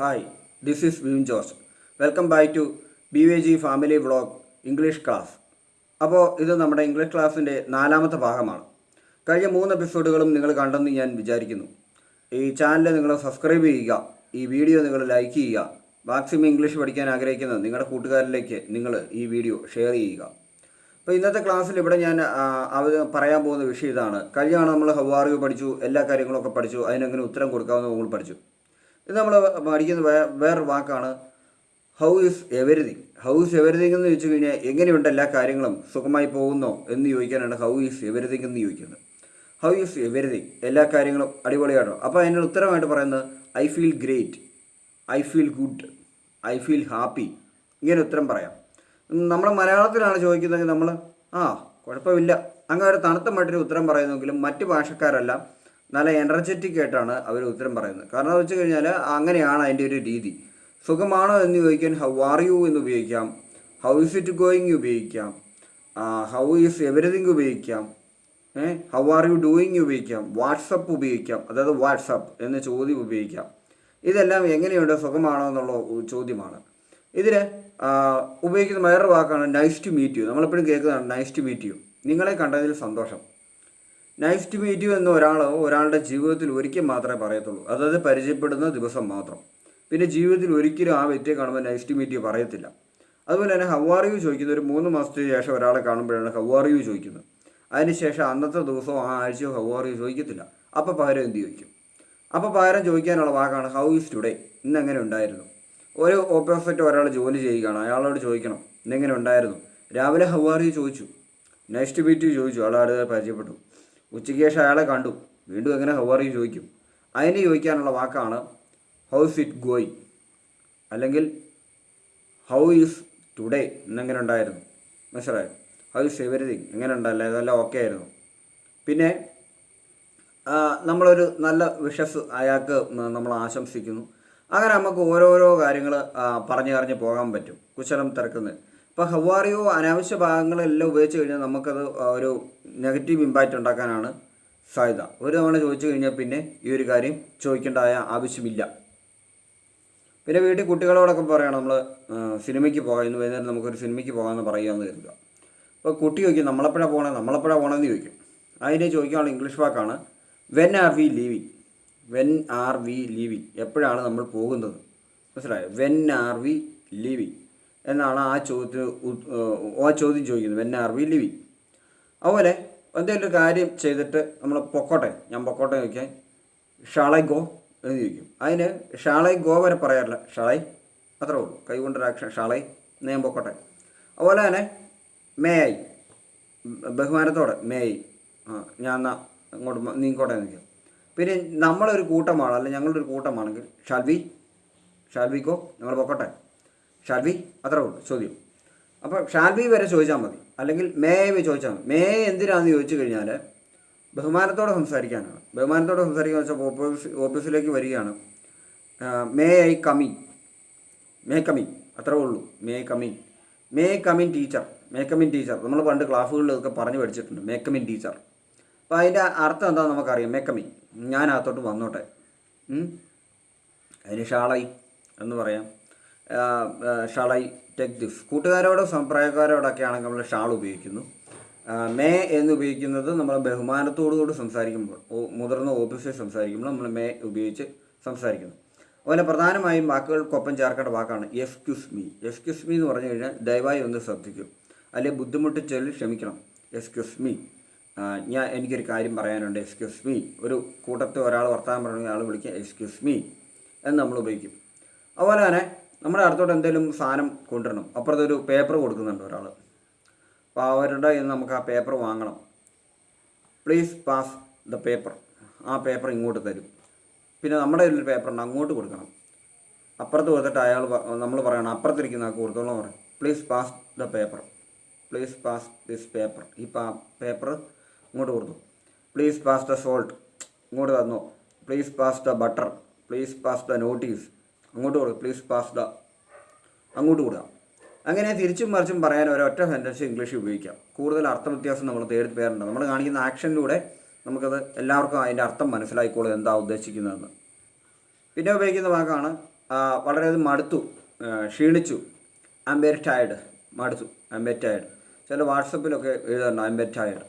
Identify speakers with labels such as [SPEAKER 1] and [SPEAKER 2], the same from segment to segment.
[SPEAKER 1] Hi this is Vin Jose welcome back to B V G family vlog English class അപ്പോൾ ഇത് നമ്മുടെ English ക്ലാസ്സിന്റെ നാലാമത്തെ ഭാഗമാണ്. കഴിഞ്ഞ മൂന്ന് എപ്പിസോഡുകളും നിങ്ങൾ കണ്ടെന്ന് ഞാൻ വിചാരിക്കുന്നു. ഈ ചാനൽ നിങ്ങൾ സബ്സ്ക്രൈബ് ചെയ്യുക ഈ വീഡിയോ നിങ്ങൾ ലൈക്ക് ചെയ്യുക മാക്സിമം ഇംഗ്ലീഷ് പഠിക്കാൻ ആഗ്രഹിക്കുന്ന നിങ്ങളുടെ കൂട്ടുകാരിലേക്ക് നിങ്ങൾ ഈ വീഡിയോ ഷെയർ ചെയ്യുക. അപ്പോൾ ഇന്നത്തെ ക്ലാസ്സിൽ ഇവിടെ ഞാൻ അവർ പറയാൻ പോകുന്ന വിഷയം ഇതാണ്. കഴിഞ്ഞാണ് നമ്മൾ ഹവാറിയോ പഠിച്ചു എല്ലാ കാര്യങ്ങളൊക്കെ പഠിച്ചു അതിനെങ്ങനെ ഉത്തരം കൊടുക്കാമെന്ന് നമ്മൾ പഠിച്ചു. ഇത് നമ്മൾ പഠിക്കുന്ന വേ വേറൊരു വാക്കാണ് how is everything. How is everything എന്ന് ചോദിച്ചു കഴിഞ്ഞാൽ എങ്ങനെയുണ്ട് എല്ലാ കാര്യങ്ങളും? സുഖമായി പോകുന്നോ എന്ന് ചോദിക്കാനാണ് ഹൗ ഇസ് എവരിതിങ് എന്ന് ചോദിക്കുന്നത്. How is everything. എല്ലാ കാര്യങ്ങളും അടിപൊളിയാണോ അപ്പോൾ അതിന്റെ ഉത്തരമായിട്ട് പറയുന്നത് I feel great. I feel good. I feel happy. ഇങ്ങനെ ഉത്തരം പറയാം. നമ്മൾ മലയാളത്തിലാണ് ചോദിക്കുന്നതെങ്കിൽ നമ്മൾ ആ കുഴപ്പമില്ല. അങ്ങനെ ഒരു തണുത്ത മട്ടിന് ഉത്തരം പറയുന്നെങ്കിലും മറ്റ് ഭാഷക്കാരെല്ലാം. നല്ല എനർജറ്റിക് ആയിട്ടാണ് അവർ ഉത്തരം പറയുന്നത്. കാരണം എന്ന് വെച്ച് കഴിഞ്ഞാൽ അങ്ങനെയാണ് അതിന്റെ ഒരു രീതി. സുഖമാണോ എന്ന് ചോദിക്കാൻ ഹൗ ആർ യു എന്ന് ഉപയോഗിക്കാം. ഹൗ ഇസ് ഇറ്റ് ഗോയിങ് ഉപയോഗിക്കാം. ഹൗ ഈസ് എവറിഥിങ് ഉപയോഗിക്കാം. ഹൗ ആർ യു ഡൂയിങ് ഉപയോഗിക്കാം. വാട്സപ്പ് ഉപയോഗിക്കാം. അതായത് വാട്സപ്പ് എന്ന ചോദ്യം ഉപയോഗിക്കാം. ഇതെല്ലാം എങ്ങനെയുണ്ട്? സുഖമാണോ എന്നുള്ള ചോദ്യമാണ്. ഇതിൽ ഉപയോഗിക്കുന്ന വേറൊരു വാക്കാണ് നൈസ് ടു മീറ്റ് യു നമ്മളെപ്പോഴും കേൾക്കുന്നതാണ് നൈസ് ടു മീറ്റ് യു നിങ്ങളെ കണ്ടതിൽ സന്തോഷം. നൈസ് ടു മീറ്റ് യു എന്ന ഒരാൾ ഒരാളുടെ ജീവിതത്തിൽ ഒരിക്കൽ മാത്രമേ പറയത്തുള്ളൂ. അതായത് പരിചയപ്പെടുന്ന ദിവസം മാത്രം. പിന്നെ ജീവിതത്തിൽ ഒരിക്കലും ആ വ്യക്തിയെ കാണുമ്പോൾ നൈസ് ടു മീറ്റ് യു പറയത്തില്ല. അതുപോലെ തന്നെ ഹവാർ യു ചോദിക്കുന്നത്? ഒരു മൂന്ന് മാസത്തിന് ശേഷം ഒരാളെ കാണുമ്പോഴാണ് ഹവാർ യു ചോദിക്കുന്നത്. അതിനുശേഷം അന്നത്തെ ദിവസവും ആ ആഴ്ചയോ ഹവാർ യു ചോദിക്കത്തില്ല. അപ്പോൾ പകരം എന്ത് ചോദിക്കും? അപ്പോൾ പകരം ചോദിക്കാനുള്ള വാക്കാണ് ഹൗ ഈസ് ടുഡേ ഇന്ന് എങ്ങനെ ഉണ്ടായിരുന്നു? ഒരു ഓപ്പോസിറ്റ് ഒരാൾ ജോലി ചെയ്യുകയാണ്. അയാളോട് ചോദിക്കണം ഇന്നെങ്ങനെ ഉണ്ടായിരുന്നു? രാവിലെ ഹവാർ യു ചോദിച്ചു. നെക്സ്റ്റ് മീറ്റ് ചോദിച്ചു. അയാൾ പരിചയപ്പെട്ടു. ഉച്ചയ്ക്ക് ശേഷം അയാളെ കണ്ടു. വീണ്ടും എങ്ങനെ ഹവാർ യു ചോദിക്കും. അതിന് ചോദിക്കാനുള്ള വാക്കാണ് ഹൗസ് ഇറ്റ് ഗോയിങ് അല്ലെങ്കിൽ ഹൗ ഈസ് ടുഡേ എന്നെങ്ങനെ ഉണ്ടായിരുന്നു? മനസ്സിലായോ? ഹൗ ഈസ് എവരിതിങ് എങ്ങനെ ഉണ്ടല്ലേ അതെല്ലാം ഓക്കെ ആയിരുന്നു. പിന്നെ നമ്മളൊരു നല്ല വിഷസ് അയാൾക്ക് നമ്മൾ ആശംസിക്കുന്നു. അങ്ങനെ നമുക്ക് ഓരോരോ കാര്യങ്ങൾ പറഞ്ഞു പറഞ്ഞ് പോകാൻ പറ്റും. കുശലം തിരക്കുന്നത് ഇപ്പോൾ ഹവാറിയോ അനാവശ്യ ഭാഗങ്ങളെല്ലാം ഉപയോഗിച്ച് കഴിഞ്ഞാൽ നമുക്കത് ഒരു നെഗറ്റീവ് ഇമ്പാക്റ്റ് ഉണ്ടാക്കാനാണ് സാധ്യത. ഒരു തവണ ചോദിച്ചു കഴിഞ്ഞാൽ പിന്നെ ഈ ഒരു കാര്യം ചോദിക്കേണ്ടതായ ആവശ്യമില്ല. പിന്നെ വീട്ടിൽ കുട്ടികളോടൊക്കെ പറയണം നമ്മൾ സിനിമയ്ക്ക് പോകാം ഇന്ന് വൈകുന്നേരം നമുക്കൊരു സിനിമയ്ക്ക് പോകാമെന്ന് പറയാമെന്ന് കരുതുക. അപ്പോൾ കുട്ടി ചോദിക്കും നമ്മളെപ്പോഴാണ് പോകണേ നമ്മളെപ്പോഴാണ് പോകണമെന്ന് ചോദിക്കും. അതിനെ ചോദിക്കാനുള്ള ഇംഗ്ലീഷ് വാക്കാണ് when are we leaving when are we leaving എപ്പോഴാണ് നമ്മൾ പോകുന്നത്? മനസ്സിലായോ? വെൻ ആർ വി ലീവിങ് എന്നാണ് ആ ചോദ്യത്തിന് ആ ചോദ്യം ചോദിക്കുന്നത്. വെൻ ആർ വി ലിവിങ് അതുപോലെ എന്തെങ്കിലും ഒരു കാര്യം ചെയ്തിട്ട് നമ്മൾ പൊക്കോട്ടെ ഞാൻ പൊക്കോട്ടെ ചോദിക്കാൻ ഷാളൈ ഗോ എന്ന് ചോദിക്കും. അതിന് ഷാളൈ ഗോ വരെ പറയാറില്ല. ഷാളൈ അത്രേ ഉള്ളൂ. കൈ കൊണ്ടൊരു ആക്ഷൻ ഷാളൈ എന്ന് ഞാൻ പൊക്കോട്ടെ. അതുപോലെ തന്നെ മേ ഐ ബഹുമാനത്തോടെ മേ ഐ ആ ഞാൻ എന്നാ അങ്ങോട്ട് നീങ്ങോട്ടെ എന്ന് ചോദിക്കും. പിന്നെ നമ്മളൊരു കൂട്ടമാണ് അല്ലെങ്കിൽ ഞങ്ങളുടെ ഒരു കൂട്ടമാണെങ്കിൽ ഷാൽവി ഷാൽവിക്കോ ഞങ്ങൾ പൊക്കോട്ടെ. ഷാൽവി അത്രേ ഉള്ളൂ ചോദ്യം. അപ്പോൾ ഷാൽവി വരെ ചോദിച്ചാൽ മതി. അല്ലെങ്കിൽ മേ വി ചോദിച്ചാൽ മതി. മേ എന്തിനാന്ന് ചോദിച്ചു കഴിഞ്ഞാൽ ബഹുമാനത്തോടെ സംസാരിക്കാനാണ്. ബഹുമാനത്തോടെ സംസാരിക്കുക വെച്ചാൽ ഓഫീസ് ഓഫീസിലേക്ക് വരികയാണ്. May I coming may coming അത്രേ ഉള്ളൂ. May coming may come in teacher may come in teacher നമ്മൾ പണ്ട് ക്ലാസ്സുകളിൽ ഇതൊക്കെ പറഞ്ഞു പഠിച്ചിട്ടുണ്ട്. മേ കമ്മിൻ ടീച്ചർ അപ്പോൾ അതിന്റെ അർത്ഥം എന്താണെന്ന് നമുക്കറിയാം. മേ കമിൻ ഞാൻ അകത്തോട്ട് വന്നോട്ടെ? അതിന് ഷാളൈ എന്ന് പറയാം. ആ, ആ, ഷാളൈ ടെക് ദിസ് കൂട്ടുകാരോടോ സംപ്രായക്കാരോടൊക്കെ ആണെങ്കിൽ നമ്മൾ ഷാൾ ഉപയോഗിക്കുന്നു. മേ എന്ന് ഉപയോഗിക്കുന്നത് നമ്മൾ ബഹുമാനത്തോടുകൂടി സംസാരിക്കുമ്പോൾ മുതിർന്ന ഓഫീസിൽ സംസാരിക്കുമ്പോൾ നമ്മൾ മേ ഉപയോഗിച്ച് സംസാരിക്കുന്നു. അതുപോലെ പ്രധാനമായും വാക്കുകൾക്കൊപ്പം ചേർക്കേണ്ട വാക്കാണ് എക്സ്ക്യൂസ് മീ. എക്സ്ക്യൂസ് മീ എന്ന് പറഞ്ഞു കഴിഞ്ഞാൽ ദയവായി ഒന്ന് ശ്രദ്ധിക്കും. അല്ലെങ്കിൽ ബുദ്ധിമുട്ട് ചൊല്ലി ക്ഷമിക്കണം. Excuse me. ഞാൻ എനിക്കൊരു കാര്യം പറയാനുണ്ട്. Excuse me. ഒരു കൂട്ടത്തിൽ ഒരാൾ വർത്തമാനം പറഞ്ഞ ആൾ വിളിക്കുക എക്സ്ക്യൂസ് മീ എന്ന് നമ്മൾ ഉപയോഗിക്കും. അതുപോലെ തന്നെ നമ്മുടെ അടുത്തോട്ട് എന്തെങ്കിലും സാധനം കൊണ്ടുവരണം. അപ്പുറത്തൊരു പേപ്പർ കൊടുക്കുന്നുണ്ട് ഒരാൾ അപ്പോൾ അവരുടെ ഇന്ന് നമുക്ക് ആ പേപ്പർ വാങ്ങണം. പ്ലീസ് പാസ് ദ പേപ്പർ ആ പേപ്പർ ഇങ്ങോട്ട് തരും. പിന്നെ നമ്മുടെ ഒരു പേപ്പർ ഉണ്ട് അങ്ങോട്ട് കൊടുക്കണം. അപ്പുറത്ത് കൊടുത്തിട്ട് അയാൾ നമ്മൾ പറയണം അപ്പുറത്തിരിക്കുന്ന ആ കൊടുത്തോളം പറയും. Please pass the paper please pass this paper ഈ പാ പേപ്പർ ഇങ്ങോട്ട് കൊടുത്തു. പ്ലീസ് പാസ് ദ സോൾട്ട് ഇങ്ങോട്ട് തന്നു. Please pass the butter please pass the notice അങ്ങോട്ട് കൊടുക്കുക പ്ലീസ് പാസ് ദ അങ്ങോട്ട് കൊടുക്കുക അങ്ങനെ തിരിച്ചും മറിച്ചും പറയാൻ ഒരു ഒറ്റ സെന്റൻസ് ഇംഗ്ലീഷ് ഉപയോഗിക്കാം. കൂടുതൽ അർത്ഥ വ്യത്യാസം നമ്മൾ തേടി പേരുണ്ട് നമ്മൾ കാണിക്കുന്ന ആക്ഷനിലൂടെ നമുക്കത് എല്ലാവർക്കും അതിന്റെ അർത്ഥം മനസ്സിലായിക്കോളും എന്താ ഉദ്ദേശിക്കുന്നതെന്ന്. പിന്നെ ഉപയോഗിക്കുന്ന വാക്കാണ് വളരെ വളരെയധികം മടുത്തു ക്ഷീണിച്ചു ടയർഡ് മടുത്തു ടയർഡ് ചില വാട്സപ്പിലൊക്കെ എഴുതാറുണ്ട് ടയർഡ്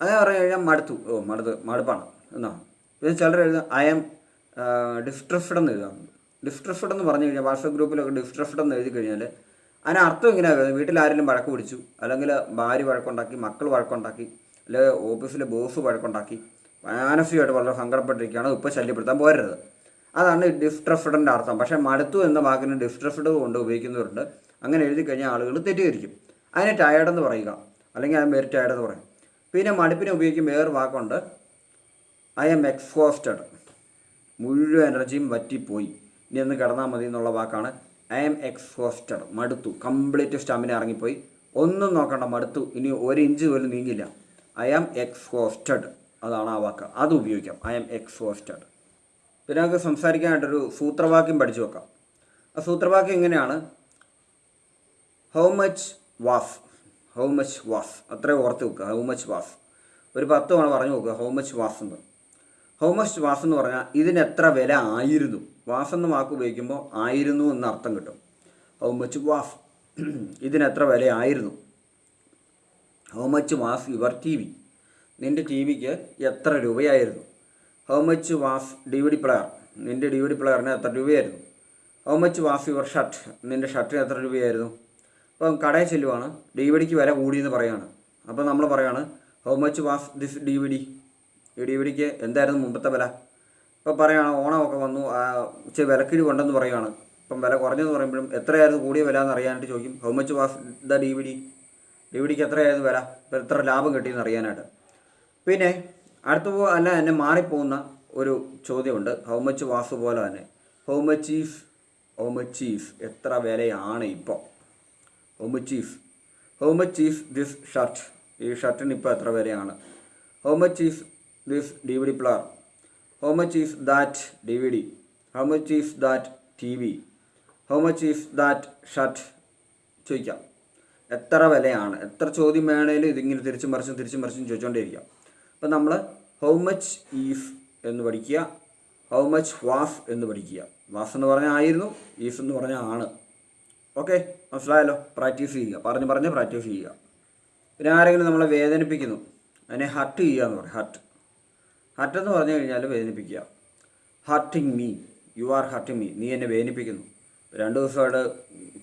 [SPEAKER 1] അങ്ങനെ പറഞ്ഞു കഴിഞ്ഞാൽ മടുത്തു. ഓ മടുത്ത് മടുപ്പാണ്. എന്നാണ് പിന്നെ ചിലർ എഴുതുക ഐ എം ഡിസ്ട്രസ്ഡ് എന്ന് എഴുതാറുണ്ട്. ഡിസ്ട്രസ്ഡ് എന്ന് പറഞ്ഞു കഴിഞ്ഞാൽ വാട്സപ്പ് ഗ്രൂപ്പിലൊക്കെ ഡിസ്ട്രസ്ഡ് എന്ന് എഴുതി കഴിഞ്ഞാൽ അതിന് അർത്ഥം ഇങ്ങനെയാണ് വീട്ടിൽ ആരെങ്കിലും വഴക്ക് പിടിച്ചു അല്ലെങ്കിൽ ഭാര്യ വഴക്കുണ്ടാക്കി മക്കൾ വഴക്കുണ്ടാക്കി അല്ലെങ്കിൽ ഓഫീസിലെ ബോസ് വഴക്കുണ്ടാക്കി മാനസികമായിട്ട് വളരെ സങ്കടപ്പെട്ടിരിക്കുകയാണ് ഇപ്പോൾ ശല്യപ്പെടുത്താൻ പോരരുത്. അതാണ് ഡിസ്ട്രസ്ഡിന്റെ അർത്ഥം. പക്ഷേ മടുത്തു എന്ന വാക്കിന് ഡിസ്ട്രസ്ഡ് കൊണ്ട് ഉപയോഗിക്കുന്നവരുണ്ട്. അങ്ങനെ എഴുതി കഴിഞ്ഞാൽ ആളുകൾ തെറ്റിദ്ധരിക്കും. അതിനെ ടയർഡ് എന്ന് പറയുക അല്ലെങ്കിൽ അതിന് വെരി ടയർഡ് എന്ന് പറയും. പിന്നെ മടുപ്പിനെ ഉപയോഗിക്കും വേറെ വാക്കുണ്ട്. ഐ എം എക്സ്ഹോസ്റ്റഡ് മുഴുവൻ എനർജിയും വറ്റിപ്പോയി. ഇനി ഒന്ന് കിടന്നാൽ മതി എന്നുള്ള വാക്കാണ് ഐ എം എക്സ്ഹോസ്റ്റഡ് മടുത്തു. കംപ്ലീറ്റ് സ്റ്റാമിന ഇറങ്ങിപ്പോയി. ഒന്നും നോക്കണ്ട മടുത്തു. ഇനി ഒരു ഇഞ്ച് പോലും നീങ്ങില്ല. ഐ ആം എക്സ്ഹോസ്റ്റഡ് അതാണ് ആ വാക്ക്. അത് ഉപയോഗിക്കാം. ഐ ആം എക്സ്ഹോസ്റ്റഡ് പിന്നെ നമുക്ക് സംസാരിക്കാനായിട്ടൊരു സൂത്രവാക്യം പഠിച്ചു വെക്കാം. ആ സൂത്രവാക്യം എങ്ങനെയാണ്? How much was how much was അത്രേ ഓർത്ത് വെക്കുക. ഹൗ മച്ച് വാസ് ഒരു പത്ത് തവണ പറഞ്ഞു നോക്കുക ഹൗ മച്ച് വാസ് എന്ന്. ഹൗ മച്ച് വാസ് എന്ന് പറഞ്ഞാൽ ഇതിന് എത്ര വില ആയിരുന്നു? വാസ് എന്ന വാക്ക് ഉപയോഗിക്കുമ്പോൾ ആയിരുന്നു എന്ന അർത്ഥം കിട്ടും. How much was? ഇതിന് എത്ര വില ആയിരുന്നു? How much was your T V? നിന്റെ ടി വിക്ക് എത്ര രൂപയായിരുന്നു? How much was D V D player? നിന്റെ ഡി വി ഡി പ്ലെയറിന് എത്ര രൂപയായിരുന്നു? How much was your shirt? നിന്റെ ഷർട്ടിന് എത്ര രൂപയായിരുന്നു? അപ്പം കടയിൽ ചെല്ലുവാണ്. ഡി വി ഡിക്ക് വില കൂടിയെന്ന് പറയുകയാണ് അപ്പോൾ നമ്മൾ പറയുകയാണ് how much was this D V D? ഈ ഡി വി ഡിക്ക് എന്തായിരുന്നു മുമ്പത്തെ വില? ഇപ്പോൾ പറയുകയാണ് ഓണമൊക്കെ വന്നു ഇച്ചിരി വിലക്കിഴി കൊണ്ടെന്ന് പറയുകയാണ് ഇപ്പം വില കുറഞ്ഞെന്ന് പറയുമ്പോഴും എത്രയായിരുന്നു കൂടിയ വില എന്ന് അറിയാനായിട്ട് ചോദിക്കും. How much was the D V D D V ഡിക്ക് എത്രയായിരുന്നു വില? ഇപ്പം എത്ര ലാഭം കിട്ടിയെന്ന് അറിയാനായിട്ട്. പിന്നെ അടുത്ത അല്ല എന്നെ മാറിപ്പോകുന്ന ഒരു ചോദ്യമുണ്ട്. ഹൗ മച്ച് വാസ് പോലെ തന്നെ. How much is how much is എത്ര വിലയാണ് ഇപ്പോൾ how much is how much is this shirt ഈ ഷർട്ടിന് ഇപ്പോൾ എത്ര വിലയാണ്? How much is this D V D player how much is that D V D how much is that T V how much is that shirt ചോദിക്കാം. എത്ര വിലയാണ്? എത്ര ചോദ്യം വേണേലും ഇതിങ്ങനെ തിരിച്ചും മറിച്ചും തിരിച്ചും മറിച്ചും ചോദിച്ചുകൊണ്ടേയിരിക്കാം അപ്പം നമ്മൾ ഹൗ മച്ച് ഈസ് എന്ന് പഠിക്കുക. ഹൗ മച്ച് വാസ് എന്ന് പഠിക്കുക. വാസ് എന്ന് പറഞ്ഞാൽ ആയിരുന്നു ഈസ് എന്ന് പറഞ്ഞാൽ ആണ്. ഓക്കെ മനസ്സിലായല്ലോ? പ്രാക്ടീസ് ചെയ്യുക. പറഞ്ഞ് പറഞ്ഞ് പ്രാക്ടീസ് ചെയ്യുക. പിന്നെ ആരെങ്കിലും നമ്മളെ വേദനിപ്പിക്കുന്നു. അതിനെ ഹട്ട് ചെയ്യുക എന്ന് പറയും. ഹട്ട് ഹട്ട് എന്ന് പറഞ്ഞു കഴിഞ്ഞാൽ വേദനിപ്പിക്കുക. Hurting me you are hurting me നീ എന്നെ വേദനിപ്പിക്കുന്നു. രണ്ട് ദിവസമായിട്ട്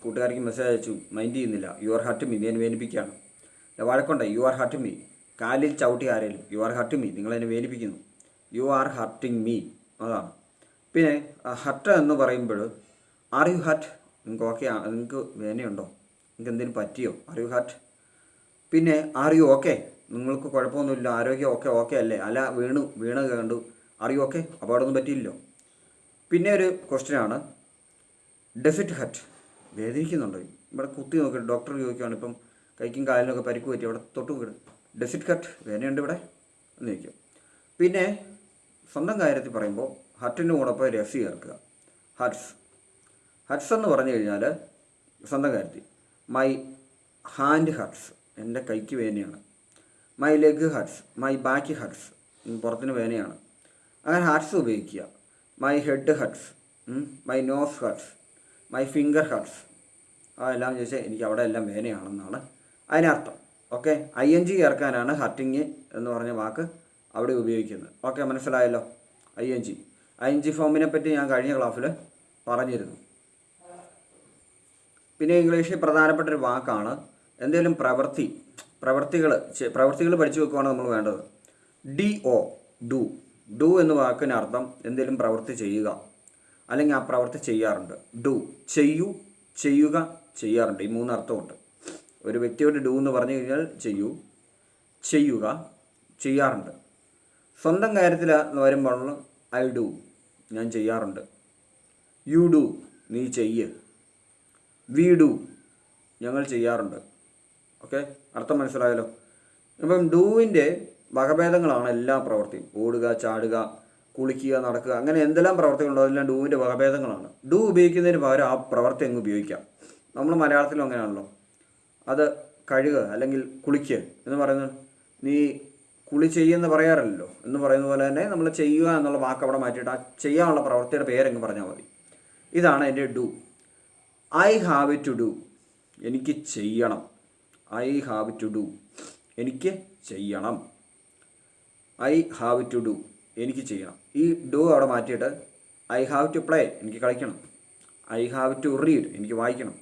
[SPEAKER 1] കൂട്ടുകാർക്ക് മെസ്സേജ് അയച്ചു. മൈൻഡ് ചെയ്യുന്നില്ല. യു ആർ ഹർട്ടിങ് മീ നീ എന്നെ വേദനിപ്പിക്കുകയാണ്. വഴക്കുണ്ട്? യു ആർ ഹർട്ടിങ് മീ കാലിൽ ചവിട്ടി ആരെങ്കിലും യു ആർ ഹർട്ടിങ് മീ നിങ്ങൾ എന്നെ വേദനിപ്പിക്കുന്നു. യു ആർ ഹർട്ടിങ് മീ അതാണ്. പിന്നെ ഹട്ട് എന്ന് പറയുമ്പോൾ ആർ യു ഹട്ട് നിങ്ങൾക്ക് ഓക്കെ നിങ്ങൾക്ക് വേദനയുണ്ടോ? നിങ്ങൾക്ക് എന്തെങ്കിലും പറ്റിയോ? ആർ യു ഹട്ട് പിന്നെ ആർ യു ഓക്കെ നിങ്ങൾക്ക് കുഴപ്പമൊന്നുമില്ല ആരോഗ്യം ഓക്കെ ഓക്കെ അല്ലേ? അല്ല വീണു വീണ് കണ്ടു. അറിയൂ ഓക്കെ അപകടമൊന്നും പറ്റിയില്ലോ പിന്നെ ഒരു ക്വസ്റ്റ്യനാണ് ഡെഫിറ്റ് ഹട്ട് വേദനിക്കുന്നുണ്ടോ? ഇവിടെ കുത്തി നോക്കി ഡോക്ടർ ചോദിക്കുകയാണ് ഇപ്പം കൈക്കും കാലിനൊക്കെ പരിക്ക് പറ്റി അവിടെ തൊട്ട് വീട് ഡെഫിറ്റ് ഹട്ട് വേദനയുണ്ട് ഇവിടെ? എന്ന് ചോദിക്കും. പിന്നെ സ്വന്തം കാര്യത്തിൽ പറയുമ്പോൾ ഹട്ടിന്റെ കൂടൊപ്പം രസി ചേർക്കുക. ഹട്ട്സ് ഹട്ട്സ് എന്ന് പറഞ്ഞു കഴിഞ്ഞാൽ സ്വന്തം കാര്യത്തിൽ. മൈ ഹാൻഡ് ഹട്ട്സ് എന്റെ കൈക്ക് വേദനയാണ്. My leg hurts my back hurts പുറത്തിന് വേദനയാണ്. അങ്ങനെ ഹർട്സ് ഉപയോഗിക്കുക. My head hurts my nose hurts my finger hurts അതെല്ലാം ചോദിച്ചാൽ എനിക്ക് അവിടെ എല്ലാം വേദനയാണെന്നാണ് അതിനർത്ഥം. ഓക്കെ ഐ എൻ ജി ചേർക്കാനാണ് ഹർട്ടിങ് എന്ന് പറഞ്ഞ വാക്ക് അവിടെ ഉപയോഗിക്കുന്നത്. ഓക്കെ മനസ്സിലായല്ലോ? I N G I N G ഫോമിനെ പറ്റി ഞാൻ കഴിഞ്ഞ ക്ലാസ്സിൽ പറഞ്ഞിരുന്നു. പിന്നെ ഇംഗ്ലീഷിൽ പ്രധാനപ്പെട്ട ഒരു വാക്കാണ് എന്തെങ്കിലും പ്രവൃത്തി. പ്രവൃത്തികൾ പ്രവർത്തികൾ പഠിച്ചു വെക്കുകയാണ് നമ്മൾ വേണ്ടത്. D O do. ഡു എന്ന വാക്കിന് അർത്ഥം എന്തെങ്കിലും പ്രവൃത്തി ചെയ്യുക. അല്ലെങ്കിൽ ആ പ്രവൃത്തി ചെയ്യാറുണ്ട്. ഡു. ചെയ്യൂ ചെയ്യുക ചെയ്യാറുണ്ട്. ഈ മൂന്ന് അർത്ഥമുണ്ട്. ഒരു വ്യക്തിയോട് ഡു എന്ന് പറഞ്ഞു കഴിഞ്ഞാൽ ചെയ്യൂ ചെയ്യുക ചെയ്യാറുണ്ട്. സ്വന്തം കാര്യത്തിൽ വരുമ്പോൾ ഐ ഡു ഞാൻ ചെയ്യാറുണ്ട്. യു ഡു നീ ചെയ്യ്. വി ഡു ഞങ്ങൾ ചെയ്യാറുണ്ട്. ഓക്കെ? അർത്ഥം മനസ്സിലായല്ലോ? അപ്പം ഡൂവിന്റെ വകഭേദങ്ങളാണ് എല്ലാ പ്രവൃത്തിയും ഓടുക ചാടുക കുളിക്കുക നടക്കുക അങ്ങനെ എന്തെല്ലാം പ്രവർത്തികളുണ്ടോ അതെല്ലാം ഡൂവിന്റെ വകഭേദങ്ങളാണ്. ഡൂ ഉപയോഗിക്കുന്നതിന് പകരം ആ പ്രവർത്തി അങ്ങ് ഉപയോഗിക്കാം. നമ്മൾ മലയാളത്തിലും അങ്ങനെയാണല്ലോ. അത് കഴുക അല്ലെങ്കിൽ കുളിക്കുക എന്ന് പറയുന്നത് നീ കുളി ചെയ്യുമെന്ന് പറയാറില്ലല്ലോ എന്ന് പറയുന്ന പോലെ തന്നെ നമ്മൾ ചെയ്യുക എന്നുള്ള വാക്ക് അവിടെ മാറ്റിയിട്ട് ആ ചെയ്യാനുള്ള പ്രവർത്തിയുടെ പേരങ്ങ് പറഞ്ഞാൽ മതി. ഇതാണ് എന്റെ do. I have to do. എനിക്ക് ചെയ്യണം. ഐ ഹാവ് ടു ഡു എനിക്ക് ചെയ്യണം. ഐ ഹാവ് ടു ഡു എനിക്ക് ചെയ്യണം. ഈ ഡു അവിടെ മാറ്റിയിട്ട് ഐ ഹാവ് ടു പ്ലേ എനിക്ക് കളിക്കണം. ഐ ഹാവ് ടു റീഡ് എനിക്ക് വായിക്കണം.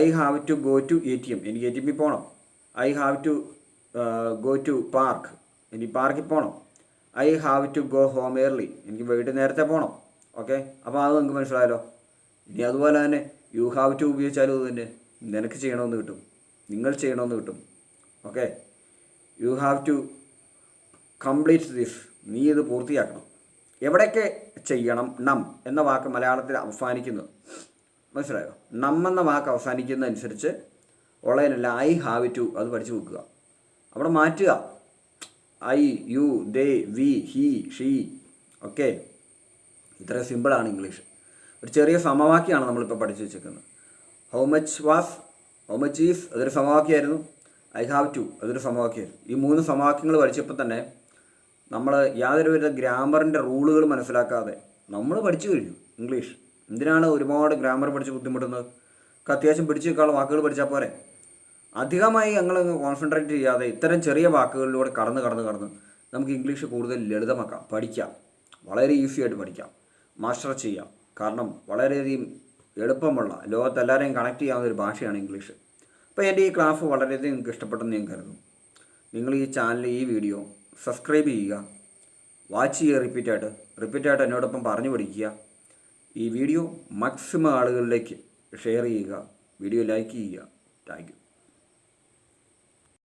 [SPEAKER 1] I have to go to A T M എനിക്ക് എ ടി എമ്മിൽ പോകണം I have to go to park എനിക്ക് പാർക്കിൽ പോകണം I have to go home early എനിക്ക് വീട്ടിൽ നേരത്തെ പോകണം ഓക്കെ അപ്പോൾ അത് നിങ്ങൾക്ക് മനസ്സിലായല്ലോ? ഇനി അതുപോലെ തന്നെ യു ഹാവ് ടു ഉപയോഗിച്ചാലും ഇത് തന്നെ. നിനക്ക് ചെയ്യണമെന്ന് കിട്ടും. നിങ്ങൾ ചെയ്യണമെന്ന് കിട്ടും. Okay you have to complete this നീ ഇത് പൂർത്തിയാക്കണം. എവിടെയൊക്കെ ചെയ്യണം? നം എന്ന വാക്ക് മലയാളത്തിൽ അവസാനിക്കുന്നത്. മനസ്സിലായോ? നം എന്ന വാക്ക് അവസാനിക്കുന്നതനുസരിച്ച് ഉള്ളതിനല്ല ഐ ഹാവ് ടു അത് പഠിച്ചു വെക്കുക. അവിടെ മാറ്റുക. I you they we he she okay ഇത്ര സിമ്പിളാണ് ഇംഗ്ലീഷ് ഒരു ചെറിയ സമവാക്യമാണ് നമ്മളിപ്പോൾ പഠിച്ചു വെച്ചേക്കുന്നത്. ഹൗ മച്ച് വാസ് ഹൗ അതൊരു സമവാക്യമായിരുന്നു. ഐ ഹാവ് ടു അതൊരു സമവാക്യമായിരുന്നു. ഈ മൂന്ന് സമവാക്യങ്ങൾ പഠിച്ചപ്പോൾ തന്നെ നമ്മൾ യാതൊരുവിധ ഗ്രാമറിന്റെ റൂളുകൾ മനസ്സിലാക്കാതെ നമ്മൾ പഠിച്ചു കഴിഞ്ഞു ഇംഗ്ലീഷ്. എന്തിനാണ് ഒരുപാട് ഗ്രാമർ പഠിച്ച് ബുദ്ധിമുട്ടുന്നത്? ഒക്കെ അത്യാവശ്യം പിടിച്ചു വെക്കാനുള്ള വാക്കുകൾ പഠിച്ചാൽ പോരെ. അധികമായി ഞങ്ങൾ കോൺസെൻട്രേറ്റ് ചെയ്യാതെ ഇത്തരം ചെറിയ വാക്കുകളിലൂടെ കടന്ന് കടന്ന് കടന്ന് നമുക്ക് ഇംഗ്ലീഷ് കൂടുതൽ ലളിതമാക്കാം പഠിക്കാം. വളരെ ഈസി ആയിട്ട് പഠിക്കാം. മാസ്റ്റർ ചെയ്യാം. കാരണം വളരെയധികം എളുപ്പമുള്ള ലോകത്തെല്ലാവരെയും കണക്ട് ചെയ്യാവുന്ന ഒരു ഭാഷയാണ് ഇംഗ്ലീഷ്. അപ്പോൾ എന്റെ ഈ ക്ലാസ് വളരെയധികം നിങ്ങൾക്ക് ഇഷ്ടപ്പെട്ടെന്ന് ഞാൻ കരുതുന്നു. നിങ്ങൾ ഈ ചാനൽ ഈ വീഡിയോ സബ്സ്ക്രൈബ് ചെയ്യുക വാച്ച് ചെയ്യുക റിപ്പീറ്റായിട്ട് റിപ്പീറ്റായിട്ട് എന്നോടൊപ്പം പറഞ്ഞു പഠിക്കുക. ഈ വീഡിയോ മാക്സിമം ആളുകളിലേക്ക് ഷെയർ ചെയ്യുക വീഡിയോ ലൈക്ക് ചെയ്യുക. താങ്ക്